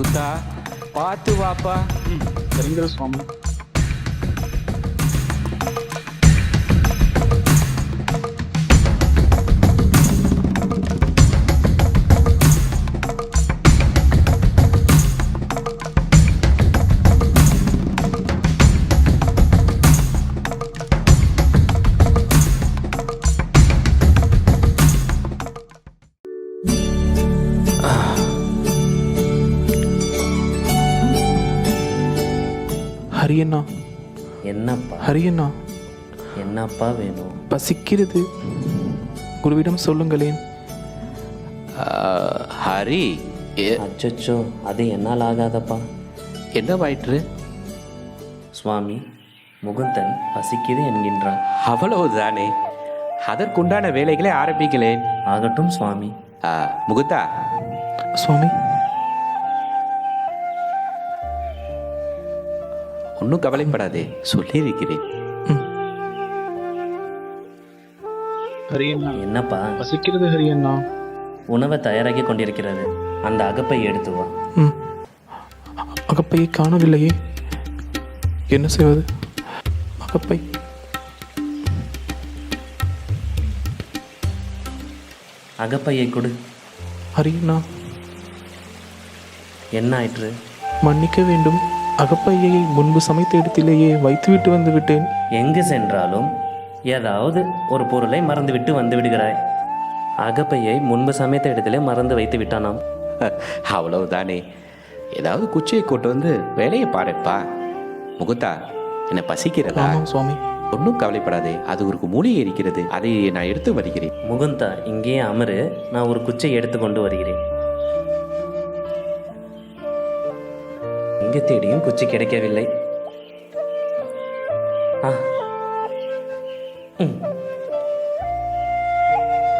குத்தா. பார்த்து வாப்பா. சரிங்க சுவாமி ஹரியண்ணா. என்னப்பா? ஹரியண்ணா. என்னப்பா வேணும்? பசிக்கிறது. குருவிடம் சொல்லுங்களேன். ஹரி அச்சச்சோ அது என்னால் ஆகாதப்பா. என்னவாயிற்று சுவாமி முகுந்தன் பசிக்குது என்கின்றான். அவ்வளவுதானே. அதற்குண்டான வேலைகளை ஆரம்பிக்கிறேன். ஆகட்டும் சுவாமி. முகுந்தா. சுவாமி ஒன்றும் கவலைப்படாதே சொல்லியிருக்கிறேன். ஹரியண்ணா என்னப்பா? பசிக்கிறது ஹரியண்ணா. உணவை தயாராகி கொண்டிருக்கிறது அந்த அகப்பை எடுத்து வா. அகப்பையை காணவில்லையே. என்ன செய்வது? அகப்பை. அகப்பையை கொடு. ஹரியண்ணா. என்ன ஆயிற்று? மன்னிக்க வேண்டும். அகப்பையை முன்பு சமைத்த இடத்திலேயே வைத்துவிட்டு வந்து விட்டேன் எங்கு சென்றாலும் ஏதாவது ஒரு பொருளை மறந்துவிட்டு வந்து விடுகிறாய் அகப்பையை முன்பு சமைத்த இடத்திலே மறந்து வைத்து விட்டானாம். அவ்வளவுதானே. ஏதாவது குச்சியை கொண்டு வந்து வேலையை பாருப்பா. முகுந்தா என்ன பசிக்கிறதா? சுவாமி. ஒன்றும் கவலைப்படாதே. அது ஒரு மூலிகை இருக்கிறது. அதை நான் எடுத்து வருகிறேன். முகுந்தா இங்கேயே அமரு. நான் ஒரு குச்சை எடுத்து கொண்டு வருகிறேன். எங்கு தேடியும் குச்சி கிடைக்கவில்லை.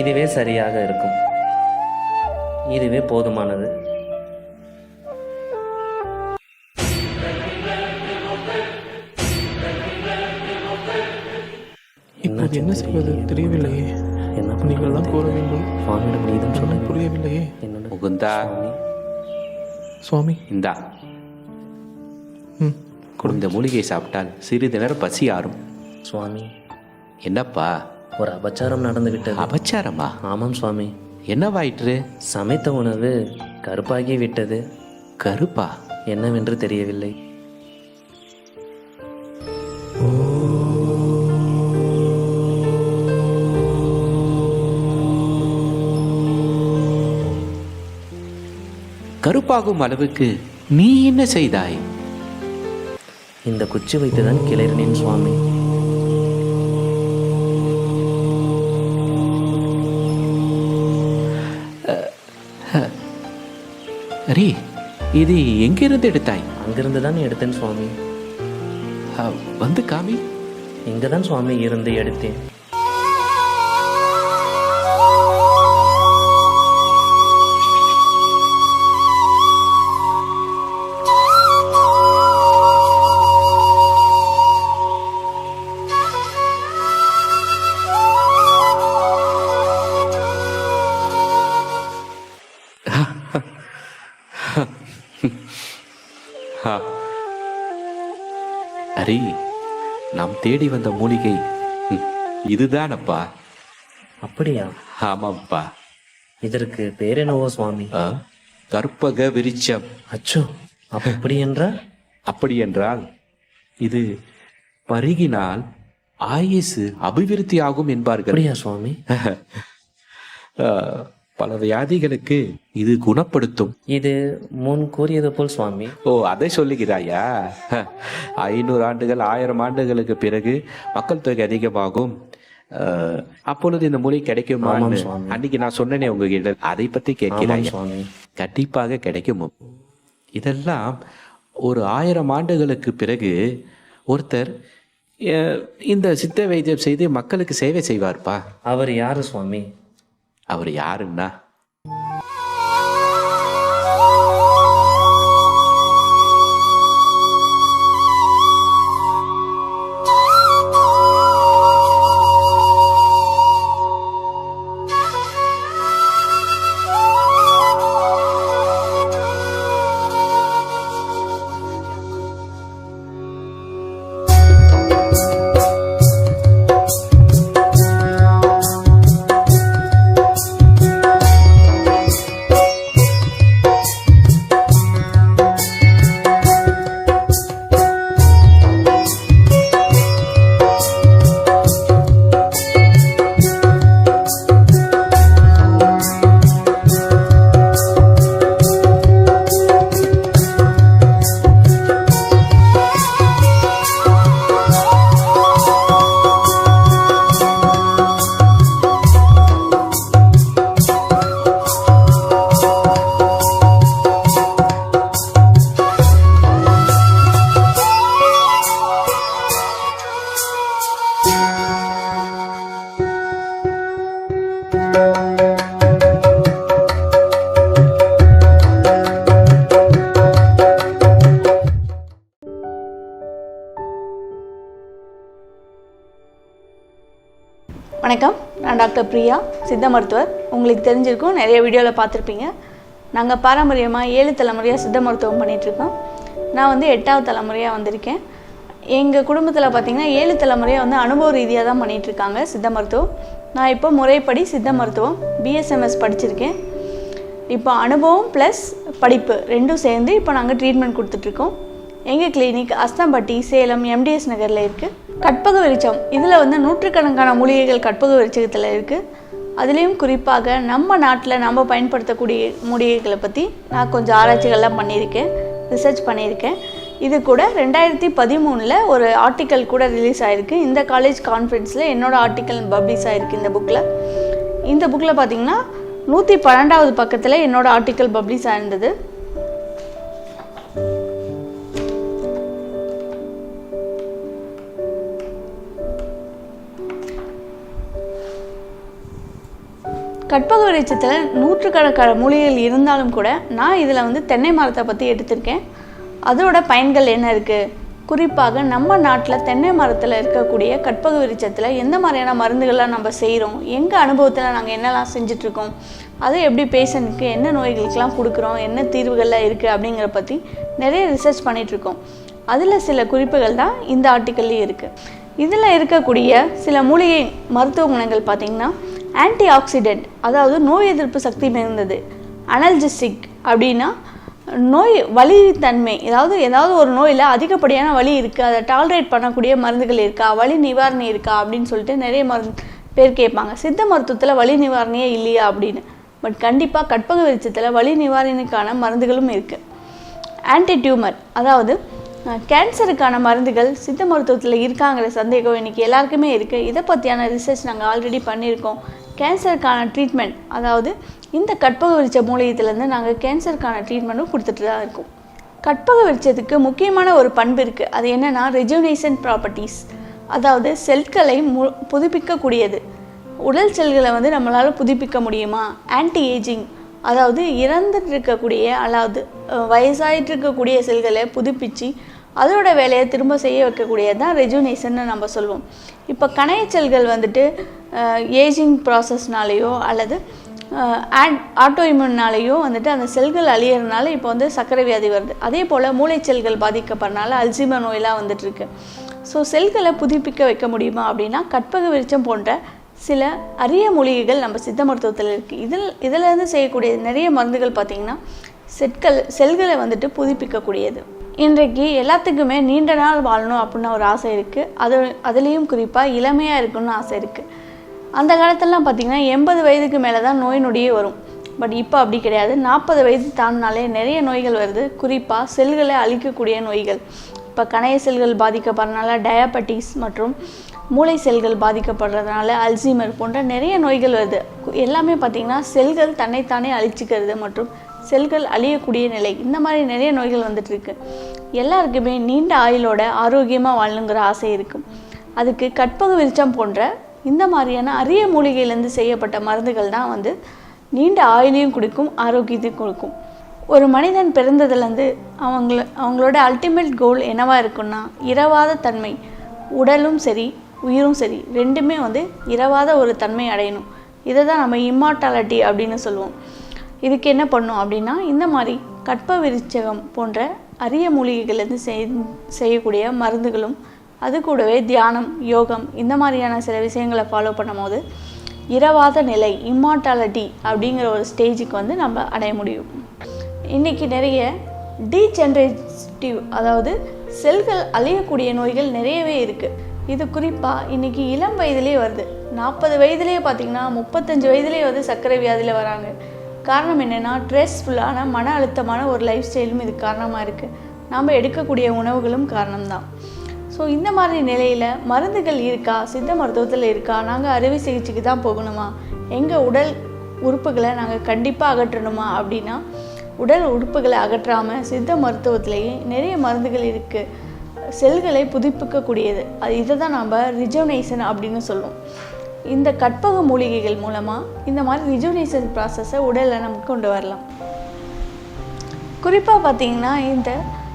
இதுவே சரியாக இருக்கும். இதுவே போதுமானது. இப்போது என்ன செய்வது? தெரியவில்லையே என்ன நீங்கள் தான் கூற வேண்டும். சுவாமியிடம் நீதான் ஒன்றும் புரியவில்லையே என்னோட முகுந்தா. சுவாமி. இந்தா. இந்த மூலிகையை சாப்பிட்டால் சிறிது நேரம் பசி ஆறும். சுவாமி என்னப்பா? ஒரு அபச்சாரம் நடந்து விட்டது அபச்சாரமா? ஆமாம் சுவாமி. என்னவாயிற்று சமைத்த உணவு கருப்பாகி விட்டது. கருப்பா? என்னவென்று தெரியவில்லை. கருப்பாகும் அளவுக்கு நீ என்ன செய்தாய்? இந்த குச்சி வைத்துதான் கிளறினேன் சுவாமி. அரே இது எங்கிருந்து எடுத்தாய்? அங்கிருந்து தான் எடுத்தேன் சுவாமி. வந்து காமி. இங்கே தான் சுவாமி இருந்து எடுத்தேன். தேடி வந்த மூலிகை. இதுதானப்பா. அப்படியா? ஆமாப்பா. இதற்கு பேர் என்னவோ சுவாமி? கற்பக விருட்சம். அச்சோ அப்படி என்றால் அப்படி என்றால் இது பருகினால் ஆயுசு அபிவிருத்தி ஆகும் என்பார்கள் சுவாமி? பல வியாதிகளுக்கு இது குணப்படுத்தும். இது முன் கூறியது போல் சுவாமி. ஓ அதை சொல்லுகிறாயா? ஐநூறு ஆண்டுகள் ஆயிரம் ஆண்டுகளுக்கு பிறகு மக்கள் தொகை அதிகமாகும். அப்பொழுது இந்த மொழி கிடைக்குமா. அன்னைக்கு நான் சொன்னேனே உங்ககிட்ட. அதை பத்தி சுவாமி. கண்டிப்பாக கிடைக்கும்? இதெல்லாம் ஒரு ஆயிரம் ஆண்டுகளுக்கு பிறகு ஒருத்தர் இந்த சித்த வைத்தியம் செய்து மக்களுக்கு சேவை செய்வார்ப்பா? அவர் யாரு சுவாமி? அவர் யாருன்னா? டாக்டர் பிரியா சித்த மருத்துவர் உங்களுக்கு தெரிஞ்சிருக்கும் நிறைய வீடியோவில் பார்த்துருப்பீங்க. நாங்கள் பாரம்பரியமாக ஏழு தலைமுறையாக சித்த மருத்துவம் பண்ணிகிட்ருக்கோம் நான் வந்து எட்டாவது தலைமுறையாக வந்திருக்கேன். எங்கள் குடும்பத்தில் பார்த்திங்கன்னா ஏழு தலைமுறையாக வந்து அனுபவ ரீதியாக தான் பண்ணிகிட்ருக்காங்க சித்த மருத்துவம். நான் இப்போ முறைப்படி சித்த மருத்துவம் பிஎஸ்எம்எஸ் படிச்சிருக்கேன். இப்போ அனுபவம் ப்ளஸ் படிப்பு ரெண்டும் சேர்ந்து இப்போ நாங்கள் ட்ரீட்மெண்ட் கொடுத்துட்ருக்கோம் எங்கள் கிளினிக் அஸ்தம்பட்டி சேலம் எம்டிஎஸ் நகரில் இருக்குது கற்பக விருச்சம் இதில் வந்து நூற்றுக்கணக்கான மூலிகைகள் கற்பக விருச்சகத்தில் இருக்குது அதுலேயும் குறிப்பாக நம்ம நாட்டில் நம்ம பயன்படுத்தக்கூடிய மூலிகைகளை பற்றி நான் கொஞ்சம் ஆராய்ச்சிகள்லாம் பண்ணியிருக்கேன் ரிசர்ச் பண்ணியிருக்கேன். இது கூட ரெண்டாயிரத்தி பதிமூணில் ஒரு ஆர்டிக்கல் கூட ரிலீஸ் ஆகிருக்கு இந்த காலேஜ் கான்ஃபரன்ஸில் என்னோட ஆர்டிக்கல் பப்ளிஷ் ஆகிருக்கு இந்த புக்கில் இந்த புக்கில் பார்த்தீங்கன்னா நூற்றி பன்னெண்டாவது பக்கத்தில் என்னோடய ஆர்டிக்கல் பப்ளிஷ் ஆயிருந்தது. கற்பக விருட்சத்தில் நூற்றுக்கணக்கான மூலிகைகள் இருந்தாலும் கூட நான் இதில் வந்து தென்னை மரத்தை பற்றி எடுத்திருக்கேன். அதோட பயன்கள் என்ன இருக்குது குறிப்பாக நம்ம நாட்டில் தென்னை மரத்தில் இருக்கக்கூடிய கற்பக விருட்சத்தில் எந்த மாதிரியான மருந்துகள்லாம் நம்ம செய்கிறோம் எங்கள் அனுபவத்தில் நாங்கள் என்னெல்லாம் செஞ்சிட்ருக்கோம்? அதை எப்படி பேஷண்ட்டுக்கு என்ன நோய்களுக்கெல்லாம் கொடுக்குறோம்? என்ன தீர்வுகள்லாம் இருக்குது அப்படிங்கிற பற்றி நிறைய ரிசர்ச் பண்ணிகிட்ருக்கோம் அதில் சில குறிப்புகள் தான் இந்த ஆர்டிக்கல்லையும் இருக்குது இதில் இருக்கக்கூடிய சில மூலிகை மருத்துவ குணங்கள் பார்த்திங்கன்னா ஆன்டி ஆக்சிடென்ட் அதாவது நோய் எதிர்ப்பு சக்தி மிகுந்தது. அனல்ஜிஸ்டிக் அப்படின்னா நோய் வலித்தன்மை தன்மை ஏதாவது ஒரு நோயில் அதிகப்படியான வலி இருக்குது அதை டாலரேட் பண்ணக்கூடிய மருந்துகள் இருக்கா வலி நிவாரணி இருக்கா அப்படின்னு சொல்லிட்டு நிறைய மருந்து பேர் கேட்பாங்க. சித்த மருத்துவத்தில் வலி நிவாரணியே இல்லையா அப்படின்னு? பட் கண்டிப்பாக கற்பக விருட்சத்தில் வலி நிவாரணிக்கான மருந்துகளும் இருக்குது ஆன்டி டியூமர் அதாவது கேன்சருக்கான மருந்துகள் சித்த மருத்துவத்தில் இருக்காங்கிற சந்தேகம் இன்றைக்கி எல்லாருக்குமே இருக்குது இதை பற்றியான ரிசர்ச் நாங்கள் ஆல்ரெடி பண்ணியிருக்கோம். கேன்சருக்கான ட்ரீட்மெண்ட் அதாவது இந்த கற்பக விருட்ச மூலிகத்துலேருந்து நாங்கள் கேன்சருக்கான ட்ரீட்மெண்ட்டும் கொடுத்துட்டு தான் இருக்கோம். கற்பக விரிச்சதுக்கு முக்கியமான ஒரு பண்பு இருக்குது அது என்னென்னா ரெஜுனேஷன் ப்ராப்பர்ட்டிஸ் அதாவது செல்களை மு புதுப்பிக்கக்கூடியது. உடல் செல்களை வந்து நம்மளால் புதுப்பிக்க முடியுமா? ஆன்டி ஏஜிங் அதாவது இறந்துட்டு இருக்கக்கூடிய அதாவது வயசாகிட்டு இருக்கக்கூடிய செல்களை புதுப்பித்து அதோட வேலையை திரும்ப செய்ய வைக்கக்கூடியது தான் ரெஜுனேஷன்னு நம்ம சொல்லுவோம் இப்போ கணையச்சல்கள் வந்துட்டு ஏஜிங் ப்ராசஸ்னாலேயோ அல்லது ஆட்டோ இம்யூன்னாலேயோ வந்துட்டு அந்த செல்கள் அழியறதுனால இப்போ வந்து சர்க்கரை வியாதி வருது. அதே போல் மூளைச்செல்கள் பாதிக்கப்படுறனால அல்சீமர் நோயெல்லாம் வந்துட்டுருக்கு ஸோ செல்களை புதுப்பிக்க வைக்க முடியுமா அப்படின்னா கற்பக விருச்சம் போன்ற சில அரிய மூலிகைகள் நம்ம சித்த மருத்துவத்தில் இருக்குது இதில் இதிலேருந்து செய்யக்கூடிய நிறைய மருந்துகள் பார்த்திங்கன்னா செட்கள் செல்களை வந்துட்டு புதுப்பிக்கக்கூடியது. இன்றைக்கு எல்லாத்துக்குமே நீண்ட நாள் வாழணும் அப்படின்னு ஒரு ஆசை இருக்குது அது அதுலேயும் குறிப்பாக இளமையாக இருக்கணும்னு ஆசை இருக்குது அந்த காலத்திலலாம் பார்த்திங்கன்னா எண்பது வயதுக்கு மேலே தான் நோய் நொடியே வரும். பட் இப்போ அப்படி கிடையாது. நாற்பது வயது தாண்டினாலே நிறைய நோய்கள் வருது. குறிப்பாக செல்களை அழிக்கக்கூடிய நோய்கள். இப்போ கணைய செல்கள் பாதிக்கப்படுறதுனால டயாபட்டிஸ் மற்றும் மூளை செல்கள் பாதிக்கப்படுறதுனால அல்சீமர் போன்ற நிறைய நோய்கள் வருது. எல்லாமே பார்த்திங்கன்னா செல்கள் தன்னைத்தானே அழிச்சிக்கிறது மற்றும் செல்கள் அழியக்கூடிய நிலை இந்த மாதிரி நிறைய நோய்கள் வந்துட்டு இருக்கு எல்லாருக்குமே நீண்ட ஆயுளோட ஆரோக்கியமாக வாழணுங்கிற ஆசை இருக்கும் அதுக்கு கற்பக விருச்சம் போன்ற இந்த மாதிரியான அரிய மூலிகையிலேருந்து செய்யப்பட்ட மருந்துகள் தான் வந்து நீண்ட ஆயுளையும் கொடுக்கும் ஆரோக்கியத்தையும் கொடுக்கும். ஒரு மனிதன் பிறந்ததுலேருந்து அவங்கள அவங்களோட அல்டிமேட் கோல் என்னவாக இருக்குன்னா இரவாத தன்மை. உடலும் சரி உயிரும் சரி ரெண்டுமே வந்து இரவாத ஒரு தன்மை அடையணும். இதை தான் நம்ம இம்மார்டாலிட்டி அப்படின்னு சொல்லுவோம். இதுக்கு என்ன பண்ணும் அப்படின்னா இந்த மாதிரி கற்ப விருச்சகம் போன்ற அரிய மூலிகைகள்லேருந்து செய் செய்யக்கூடிய மருந்துகளும் அது கூடவே தியானம் யோகம் இந்த மாதிரியான சில விஷயங்களை ஃபாலோ பண்ணும்போது இரவாத நிலை இம்மார்டாலிட்டி அப்படிங்கிற ஒரு ஸ்டேஜுக்கு வந்து நம்ம அடைய முடியும். இன்றைக்கி நிறைய டீஜென்ரேட்டிவ் அதாவது செல்கள் அழியக்கூடிய நோய்கள் நிறையவே இருக்குது இது குறிப்பாக இன்றைக்கி இளம் வயதிலே வருது. நாற்பது வயதிலே பார்த்திங்கன்னா முப்பத்தஞ்சு வயதிலே வந்து சர்க்கரை வியாதியில் வராங்க. காரணம் என்னென்னா ஸ்ட்ரெஸ்ஃபுல்லான மன அழுத்தமான ஒரு லைஃப் ஸ்டைலும் இதுக்கு காரணமாக இருக்குது நாம் எடுக்கக்கூடிய உணவுகளும் காரணம்தான். ஸோ இந்த மாதிரி நிலையில் மருந்துகள் இருக்கா? சித்த மருத்துவத்தில் இருக்கா? நாங்கள் அறுவை சிகிச்சைக்கு தான் போகணுமா? எங்கள் உடல் உறுப்புகளை நாங்கள் கண்டிப்பாக அகற்றணுமா? அப்படின்னா உடல் உறுப்புகளை அகற்றாமல் சித்த மருத்துவத்திலேயே நிறைய மருந்துகள் இருக்குது செல்களை புதுப்பிக்கக்கூடியது. அது இதை தான் நாம் ரிஜோனேஷன் அப்படின்னு சொல்லுவோம். இந்த கற்பக மூலிகைகள் மூலமாக இந்த மாதிரி ரிஜோனேஷன் ப்ராசஸை உடலில் நமக்கு கொண்டு வரலாம். குறிப்பாக பார்த்தீங்கன்னா இந்த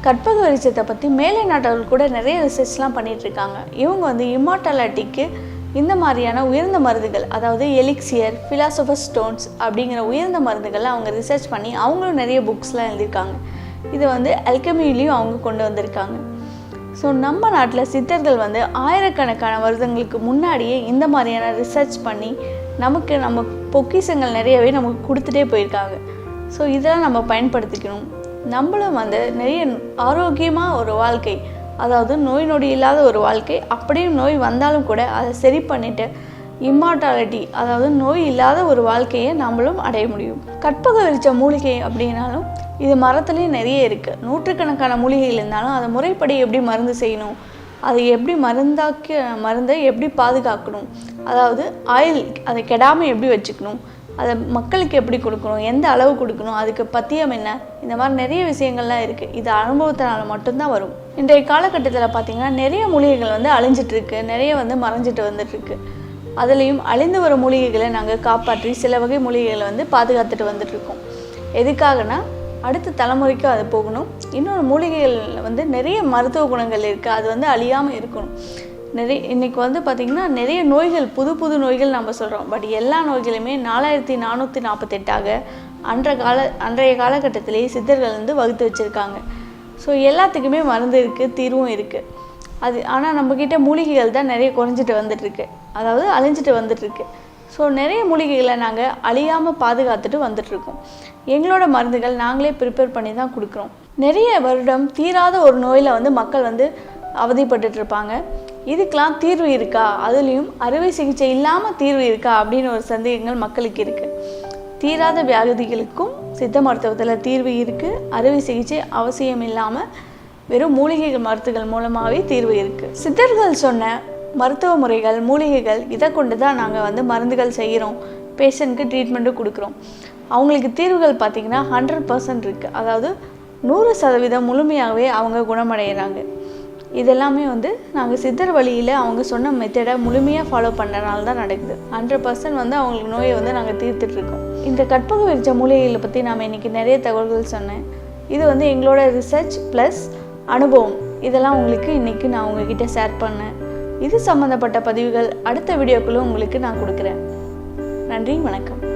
கற்பக விருட்சத்தை பற்றி மேலை நாட்டவர்கள் கூட நிறைய ரிசர்ச்லாம் பண்ணிகிட்ருக்காங்க இவங்க வந்து இம்மார்டாலிட்டிக்கு இந்த மாதிரியான உயர்ந்த மருந்துகள் அதாவது எலிக்சியர் ஃபிலாசபர் ஸ்டோன்ஸ் அப்படிங்கிற உயர்ந்த மருந்துகள்லாம் அவங்க ரிசர்ச் பண்ணி அவங்களும் நிறைய புக்ஸ்லாம் எழுதியிருக்காங்க. இதை வந்து அல்கமியிலையும் அவங்க கொண்டு வந்திருக்காங்க. ஸோ நம்ம நாட்டில் சித்தர்கள் வந்து ஆயிரக்கணக்கான வருடங்களுக்கு முன்னாடியே இந்த மாதிரியான ரிசர்ச் பண்ணி நமக்கு நம்ம பொக்கிஷங்கள் நிறையவே நமக்கு கொடுத்துட்டே போயிருக்காங்க. ஸோ இதெல்லாம் நம்ம பயன்படுத்திக்கணும். நம்மளும் வந்து நிறைய ஆரோக்கியமாக ஒரு வாழ்க்கை அதாவது நோய் நொடி இல்லாத ஒரு வாழ்க்கை அப்படியும் நோய் வந்தாலும் கூட அதை சரி பண்ணிட்டு இம்மார்டாலிட்டி அதாவது நோய் இல்லாத ஒரு வாழ்க்கையை நம்மளும் அடைய முடியும். கற்பக வெளிச்ச மூலிகை அப்படின்னாலும் இது மரத்துலேயும் நிறைய இருக்குது நூற்றுக்கணக்கான மூலிகைகள் இருந்தாலும் அதை முறைப்படி எப்படி மருந்து செய்யணும்? அதை எப்படி மருந்தாக்கி மருந்தை எப்படி பாதுகாக்கணும்? அதாவது ஆயில் அதை கெடாமல் எப்படி வச்சுக்கணும்? அதை மக்களுக்கு எப்படி கொடுக்கணும்? எந்த அளவு கொடுக்கணும்? அதுக்கு பத்தியம் என்ன? இந்த மாதிரி நிறைய விஷயங்கள்லாம் இருக்குது இது அனுபவத்தினால மட்டும்தான் வரும். இன்றைய காலகட்டத்தில் பார்த்திங்கன்னா நிறைய மூலிகைகள் வந்து அழிஞ்சிட்ருக்கு நிறைய வந்து மறைஞ்சிட்டு வந்துட்டுருக்கு அதுலேயும் அழிந்து வரும் மூலிகைகளை நாங்கள் காப்பாற்றி சில வகை மூலிகைகளை வந்து பாதுகாத்துட்டு வந்துட்டுருக்கோம் எதுக்காகனா அடுத்த தலைமுறைக்கு அது போகணும். இன்னொரு மூலிகைகள் வந்து நிறைய மருத்துவ குணங்கள் இருக்குது அது வந்து அழியாமல் இருக்கணும். நிறைய இன்னைக்கு வந்து பார்த்திங்கன்னா நிறைய நோய்கள் புது புது நோய்கள் நம்ம சொல்கிறோம் பட் எல்லா நோய்களுமே நாலாயிரத்தி நானூற்றி நாற்பத்தெட்டாக அன்ற கால அன்றைய காலகட்டத்திலேயே சித்தர்கள் வந்து வகுத்து வச்சுருக்காங்க. ஸோ எல்லாத்துக்குமே மருந்து இருக்குது தீர்வும் இருக்குது அது ஆனால் நம்மக்கிட்ட மூலிகைகள் தான் நிறைய குறைஞ்சிட்டு வந்துட்டுருக்கு. அதாவது அழிஞ்சிட்டு வந்துட்டுருக்கு. ஸோ நிறைய மூலிகைகளை நாங்கள் அழியாமல் பாதுகாத்துட்டு வந்துட்டுருக்கோம். எங்களோட மருந்துகள் நாங்களே ப்ரிப்பேர் பண்ணி தான் கொடுக்குறோம். நிறைய வருடம் தீராத ஒரு நோயில் வந்து மக்கள் வந்து அவதிப்பட்டுட்டு இருப்பாங்க இதுக்கெலாம் தீர்வு இருக்கா? அதுலேயும் அறுவை சிகிச்சை இல்லாமல் தீர்வு இருக்கா? அப்படின்னு ஒரு சந்தேகங்கள் மக்களுக்கு இருக்குது தீராத வியாதிகளுக்கும் சித்த மருத்துவத்தில் தீர்வு இருக்குது அறுவை சிகிச்சை அவசியம் இல்லாமல் வெறும் மூலிகைகள் மருத்துகள் மூலமாகவே தீர்வு இருக்குது சித்தர்கள் சொன்ன மருத்துவ முறைகள் மூலிகைகள் இதை கொண்டு தான் நாங்கள் வந்து மருந்துகள் செய்கிறோம் பேஷண்ட்க்கு ட்ரீட்மெண்ட்டும் கொடுக்குறோம். அவங்களுக்கு தீர்வுகள் பார்த்திங்கன்னா ஹண்ட்ரட் பர்சன்ட் இருக்குது அதாவது நூறு சதவீதம் முழுமையாகவே அவங்க குணமடைகிறாங்க இதெல்லாமே வந்து நாங்கள் சித்தர் வழியில் அவங்க சொன்ன மெத்தடை முழுமையாக ஃபாலோ பண்ணுறனால தான் நடக்குது. ஹண்ட்ரட் பர்சன்ட் வந்து அவங்களுக்கு நோயை வந்து நாங்கள் தீர்த்துட்ருக்கோம். இந்த கற்பக விரிச்ச மூலிகைகளை பற்றி நாம் இன்றைக்கி நிறைய தகவல்கள் சொன்னேன். இது வந்து எங்களோட ரிசர்ச் ப்ளஸ் அனுபவம். இதெல்லாம் உங்களுக்கு இன்றைக்கி நான் உங்ககிட்ட ஷேர் பண்ணேன். இது சம்மந்தப்பட்ட பதிவுகள் அடுத்த வீடியோக்குள்ளே உங்களுக்கு நான் கொடுக்குறேன். நன்றி வணக்கம்.